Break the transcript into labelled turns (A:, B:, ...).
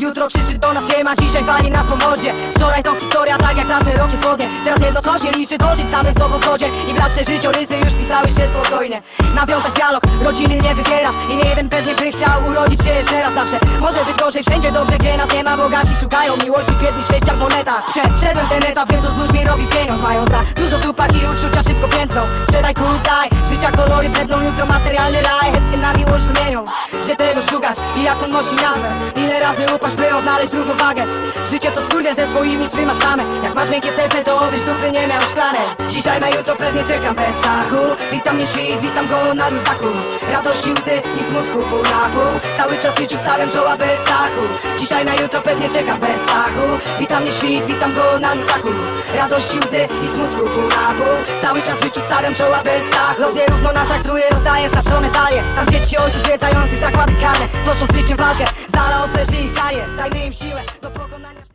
A: Jutro krzyczy do nas siema, dzisiaj wali nas po mordzie Wczoraj to historia tak jak za szerokie wschodnie Teraz jedno co się liczy, to żyć samym sobą w zgodzie I brać te życiorysy już pisały się spokojnie. Nawiązać dialog, rodziny nie wybierasz. I nie jeden pewnie by chciał urodzić się jeszcze raz zawsze. Może być gorzej, wszędzie dobrze, gdzie nas nie ma Bogaci szukają miłości, biedni sześciach w monetach Przeszedłem ten etap, wiem co z ludźmi robi pieniądz. Mają za dużo tupak i uczucia szybko piętną. Sprzedaj kultaj, życia kolory bledną Jutro materialny raj, chętnie na miłość wymienią Gdzie tego szukać i jak on nosi nazwę. Ile razy upaść, by odnaleźć równowagę? Życie to skurwiel ze swoimi trzymasz tamę. Jak masz miękkie serce, to obyś dupy nie miał szklane. Dzisiaj na jutro pewnie czekam bez strachu. Witam mnie świt, witam go na luzaku. Radości, łzy i smutku na pół Cały czas życiu stawiam czoła bez strachu. Dzisiaj na jutro pewnie czekam bez strachu. Witam mnie świt, witam go na luzaku. Radości, łzy i smutku na pół Cały czas życiu stawiam czoła bez strachu Rozdaje znaczone talie Tam dzieci ojców zwiedzających zakłady karne Tocząc z życiem walkę, z dala od ich karier Dajmy im siłę do pokonania